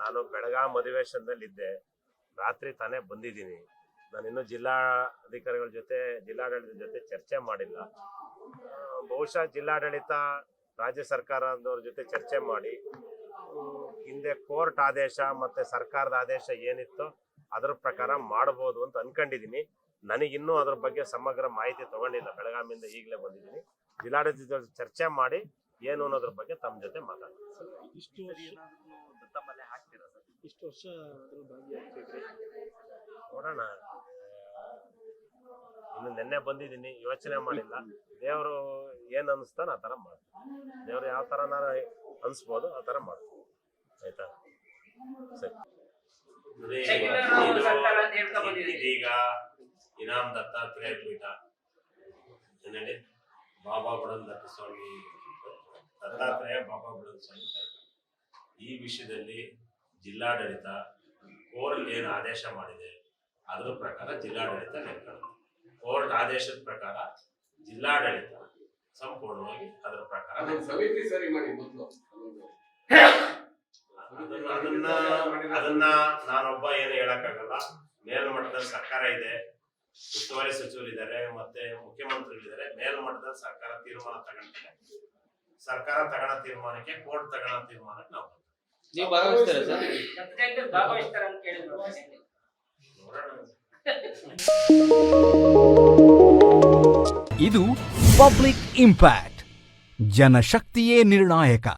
ನಾನು ಬೆಳಗಾಂ ಅಧಿವೇಶನದಲ್ಲಿದ್ದೆ. ರಾತ್ರಿ ತಾನೇ ಬಂದಿದ್ದೀನಿ. ನಾನು ಇನ್ನೂ ಜಿಲ್ಲಾ ಅಧಿಕಾರಿಗಳ ಜೊತೆ ಜಿಲ್ಲಾಡಳಿತದ ಜೊತೆ ಚರ್ಚೆ ಮಾಡಿಲ್ಲ. ಬಹುಶಃ ಜಿಲ್ಲಾಡಳಿತ ರಾಜ್ಯ ಸರ್ಕಾರದವ್ರ ಜೊತೆ ಚರ್ಚೆ ಮಾಡಿ ಹಿಂದೆ ಕೋರ್ಟ್ ಆದೇಶ ಮತ್ತೆ ಸರ್ಕಾರದ ಆದೇಶ ಏನಿತ್ತು ಅದರ ಪ್ರಕಾರ ಮಾಡ್ಬೋದು ಅಂತ ಅನ್ಕೊಂಡಿದ್ದೀನಿ. ನನಗಿನ್ನೂ ಅದ್ರ ಬಗ್ಗೆ ಸಮಗ್ರ ಮಾಹಿತಿ ತಗೊಂಡಿಲ್ಲ. ಬೆಳಗಾಮಿಂದ ಈಗಲೇ ಬಂದಿದ್ದೀನಿ. ಜಿಲ್ಲಾಡಳಿತದ ಜೊತೆ ಚರ್ಚೆ ಮಾಡಿ ಏನು ಅನ್ನೋದ್ರ ಬಗ್ಗೆ ತಮ್ಮ ಜೊತೆ ಮಾತಾಡ್ತೀನಿ. ಇಷ್ಟು ವರ್ಷ ದತ್ತಮಲೆ ಹಾಕ್ತೀರಾ ಸರ್ ಇಷ್ಟು ವರ್ಷ ಅದ್ರ ಭಾಗಿಯಾಗ್ತಿದ್ರಿ ನೋಡೋಣ. ಇನ್ನು ನಿನ್ನೆ ಬಂದಿದ್ದೀನಿ ಯೋಚನೆ ಮಾಡಿಲ್ಲ. ದೇವರು ಏನ್ ಅನಿಸ್ತಾನ ಆ ತರ ಮಾಡ್ತೀನಿ ದೇವ್ರು ಯಾವ ತರ ನಾನು ಅನ್ಸ್ಬೋದು ಆ ತರ ಮಾಡ್ತೀನಿ ಆಯ್ತಾ? ಸರಿ. ಇದೀಗ ಇನಾಮ್ ದತ್ತಾತ್ರೇಯ ಪೀಠ. ಏನೇಳಿ ಬಾಬಾ ಬುಡನ್ ದತ್ತ ಸ್ವಾಮಿ ದತ್ತಾತ್ರೇಯ ಬಾಬಾ ಬುಡನ್ ಸ್ವಾಮಿ. ಈ ವಿಷಯದಲ್ಲಿ ಜಿಲ್ಲಾಡಳಿತ ಕೋರ್ಟ್ ಏನು ಆದೇಶ ಮಾಡಿದೆ ಅದರ ಪ್ರಕಾರ ಜಿಲ್ಲಾಡಳಿತ ನಡ್ಕೊಳ್ಳುತ್ತೆ ಕೋರ್ಟ್ ಆದೇಶದ ಪ್ರಕಾರ ಜಿಲ್ಲಾಡಳಿತ ಸಂಪೂರ್ಣವಾಗಿ ಅದರ ಪ್ರಕಾರ ಸಮಿತಿ ಸರಿ ಮಾಡಿ ಮೊದಲು. ಅದನ್ನ ಅದನ್ನ ಅದನ್ನ ನಾನೊಬ್ಬ ಏನು ಹೇಳಕ್ಕಾಗಲ್ಲ. ಮೇಲ್ಮಟ್ಟದ ಸರ್ಕಾರ ಇದೆ. ಉಸ್ತುವಾರಿ ಸಚಿವರಿದ್ದಾರೆ ಮತ್ತೆ ಮುಖ್ಯಮಂತ್ರಿಗಳಿದ್ದಾರೆ. ಮೇಲ್ಮಟ್ಟದ ಸರ್ಕಾರ ತೀರ್ಮಾನ ತಗೊಂಡಿದೆ ಸರ್ಕಾರ ತಗೊಳ್ಳೋ ತೀರ್ಮಾನಕ್ಕೆ ಕೋರ್ಟ್ ತಗೊಳ್ಳೋ ತೀರ್ಮಾನಕ್ಕೆ ನಾವು ನೀವು ಭಾಗವಹಿಸ್ತೀರಾ ಸರ್? ಅಂತ ಕೇಳಿದ್ರು ಇದು ಪಬ್ಲಿಕ್ ಇಂಪ್ಯಾಕ್ಟ್ ಜನಶಕ್ತಿಯೇ ನಿರ್ಣಾಯಕ.